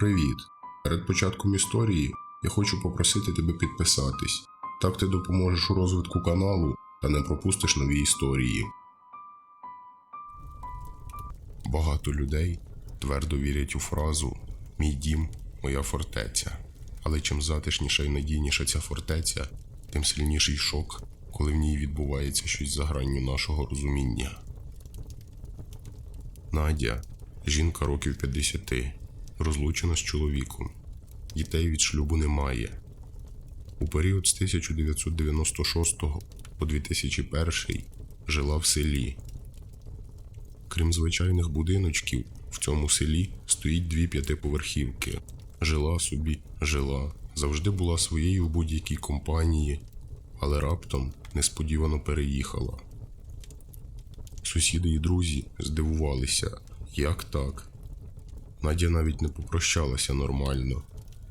Привіт! Перед початком історії я хочу попросити тебе підписатись. Так ти допоможеш у розвитку каналу та не пропустиш нові історії. Багато людей твердо вірять у фразу Мій дім, моя фортеця. Але чим затишніша і надійніша ця фортеця, тим сильніший шок, коли в ній відбувається щось за гранню нашого розуміння. Надя, жінка років 50, розлучена з чоловіком. Дітей від шлюбу немає. У період з 1996 по 2001 жила в селі. Крім звичайних будиночків, в цьому селі стоїть дві п'ятиповерхівки. Жила собі, жила, завжди була своєю в будь-якій компанії, але раптом несподівано переїхала. Сусіди і друзі здивувалися, як так. Надя навіть не попрощалася нормально.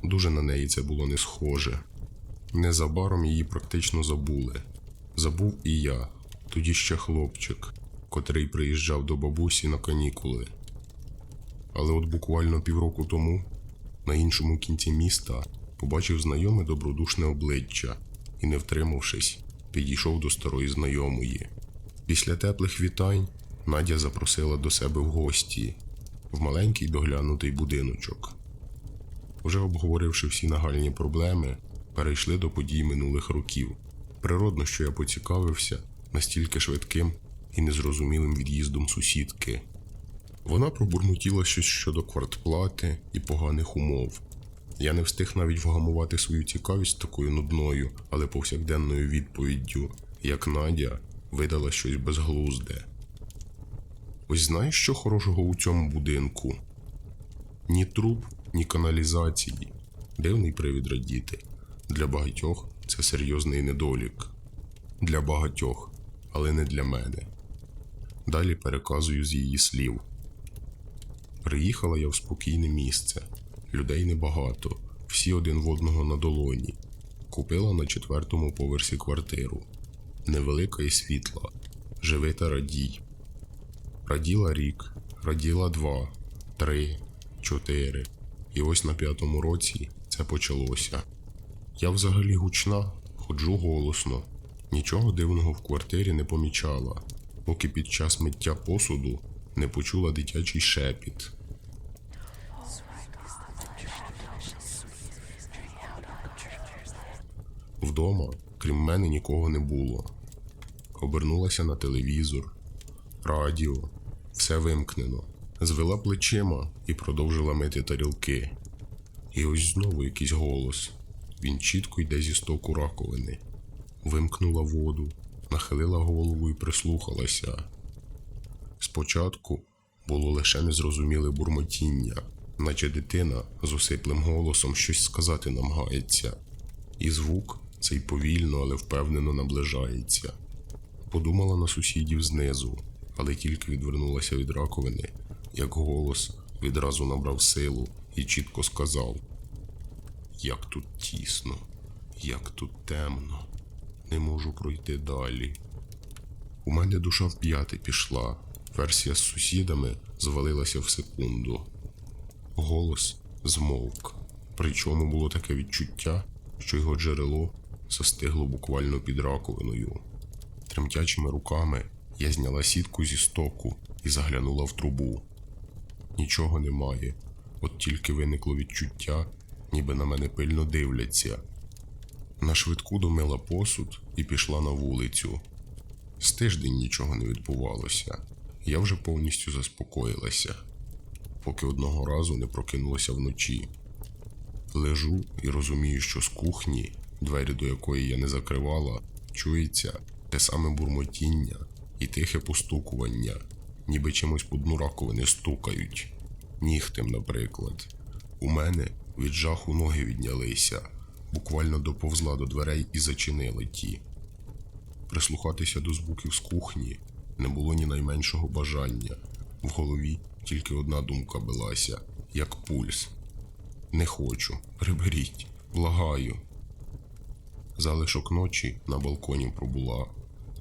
Дуже на неї це було не схоже. Незабаром її практично забули. Забув і я, тоді ще хлопчик, котрий приїжджав до бабусі на канікули. Але от буквально півроку тому, на іншому кінці міста, побачив знайоме добродушне обличчя і, не втримавшись, підійшов до старої знайомої. Після теплих вітань Надя запросила до себе в гості в маленький доглянутий будиночок. Вже обговоривши всі нагальні проблеми, перейшли до подій минулих років. Природно, що я поцікавився настільки швидким і незрозумілим від'їздом сусідки. Вона пробурмотіла щось щодо квартплати і поганих умов. Я не встиг навіть вгамувати свою цікавість такою нудною, але повсякденною відповіддю, як Надя видала щось безглузде. Ось знаєш, що хорошого у цьому будинку? Ні труб, ні каналізації. Дивний привід радіти. Для багатьох це серйозний недолік. Для багатьох, але не для мене. Далі переказую з її слів. Приїхала я в спокійне місце. Людей небагато, всі один в одного на долоні. Купила на четвертому поверсі квартиру. Невелика і світла. Живи та радій. Раділа рік, раділа два, три, чотири. І ось на п'ятому році це почалося. Я взагалі гучна, ходжу голосно. Нічого дивного в квартирі не помічала, поки під час миття посуду не почула дитячий шепіт. Вдома, крім мене, нікого не було. Обернулася на телевізор, радіо, все вимкнено. Звела плечима і продовжила мити тарілки. І ось знову якийсь голос. Він чітко йде зі стоку раковини. Вимкнула воду, нахилила голову і прислухалася. Спочатку було лише незрозуміле бурмотіння, наче дитина з осиплим голосом щось сказати намагається, і звук цей повільно, але впевнено наближається. Подумала на сусідів знизу, але тільки відвернулася від раковини, як голос відразу набрав силу і чітко сказав: Як тут тісно, як тут темно, не можу пройти далі. У мене душа в п'яти пішла. Версія з сусідами звалилася в секунду. Голос змовк. Причому було таке відчуття, що його джерело застигло буквально під раковиною. Тремтячими руками я зняла сітку зі стоку і заглянула в трубу. Нічого немає, от тільки виникло відчуття, ніби на мене пильно дивляться. На швидку домила посуд і пішла на вулицю. З тиждень нічого не відбувалося. Я вже повністю заспокоїлася, поки одного разу не прокинулася вночі. Лежу і розумію, що з кухні, двері до якої я не закривала, чується те саме бурмотіння і тихе постукування, ніби чимось по дну раковини стукають. Нігтем, наприклад. У мене від жаху ноги віднялися, буквально доповзла до дверей і зачинила ті. Прислухатися до звуків з кухні не було ні найменшого бажання. В голові тільки одна думка билася, як пульс. Не хочу, приберіть, благаю. Залишок ночі на балконі пробула,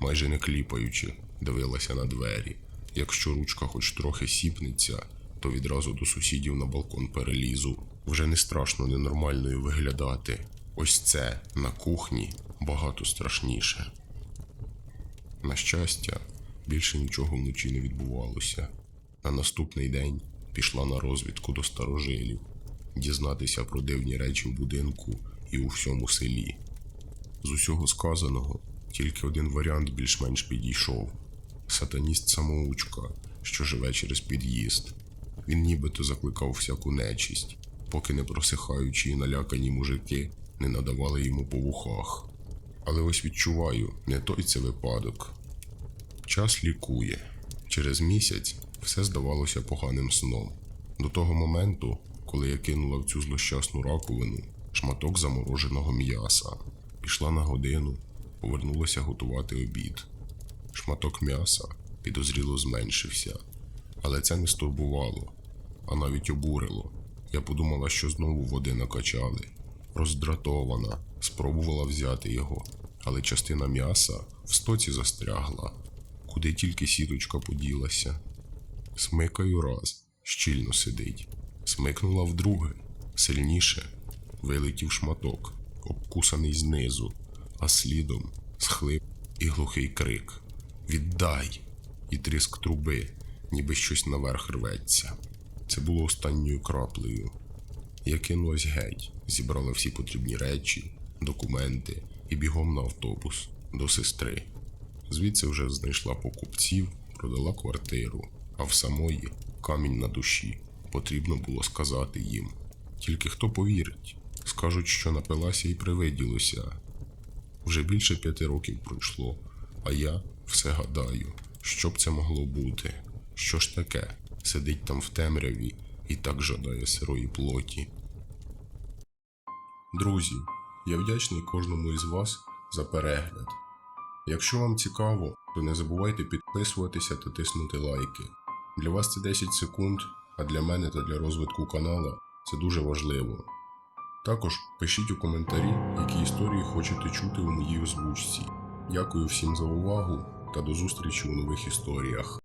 майже не кліпаючи, дивилася на двері. Якщо ручка хоч трохи сіпнеться, то відразу до сусідів на балкон перелізу. Вже не страшно ненормальною виглядати. Ось це на кухні багато страшніше. На щастя, більше нічого вночі не відбувалося. На наступний день пішла на розвідку до старожилів, дізнатися про дивні речі в будинку і у всьому селі. З усього сказаного тільки один варіант більш-менш підійшов: сатаніст самоучка, що живе через під'їзд. Він нібито закликав всяку нечисть, поки не просихаючі і налякані мужики не надавали йому по вухах. Але ось відчуваю, не той це випадок. Час лікує. Через місяць все здавалося поганим сном. До того моменту, коли я кинула в цю злощасну раковину шматок замороженого м'яса, пішла на годину, повернулася готувати обід. Шматок м'яса підозріло зменшився, але це не стурбувало, а навіть обурило. Я подумала, що знову води накачали. Роздратована, спробувала взяти його, але частина м'яса в стоці застрягла, куди тільки сіточка поділася. Смикаю раз, щільно сидить. Смикнула вдруге, сильніше, вилетів шматок, обкусаний знизу, а слідом схлип і глухий крик. Віддай! І тріск труби, ніби щось наверх рветься. Це було останньою краплею. Я кинулась геть, зібрала всі потрібні речі, документи і бігом на автобус до сестри. Звідси вже знайшла покупців, продала квартиру, а в самої камінь на душі. Потрібно було сказати їм. Тільки хто повірить, скажуть, що напилася і привиділося. Вже більше п'яти років пройшло, а я все гадаю, що б це могло бути. Що ж таке? Сидить там в темряві і так жадає сирої плоті. Друзі, я вдячний кожному із вас за перегляд. Якщо вам цікаво, то не забувайте підписуватися та тиснути лайки. Для вас це 10 секунд, а для мене та для розвитку канала це дуже важливо. Також пишіть у коментарі, які історії хочете чути у моїй озвучці. Дякую всім за увагу та до зустрічі у нових історіях.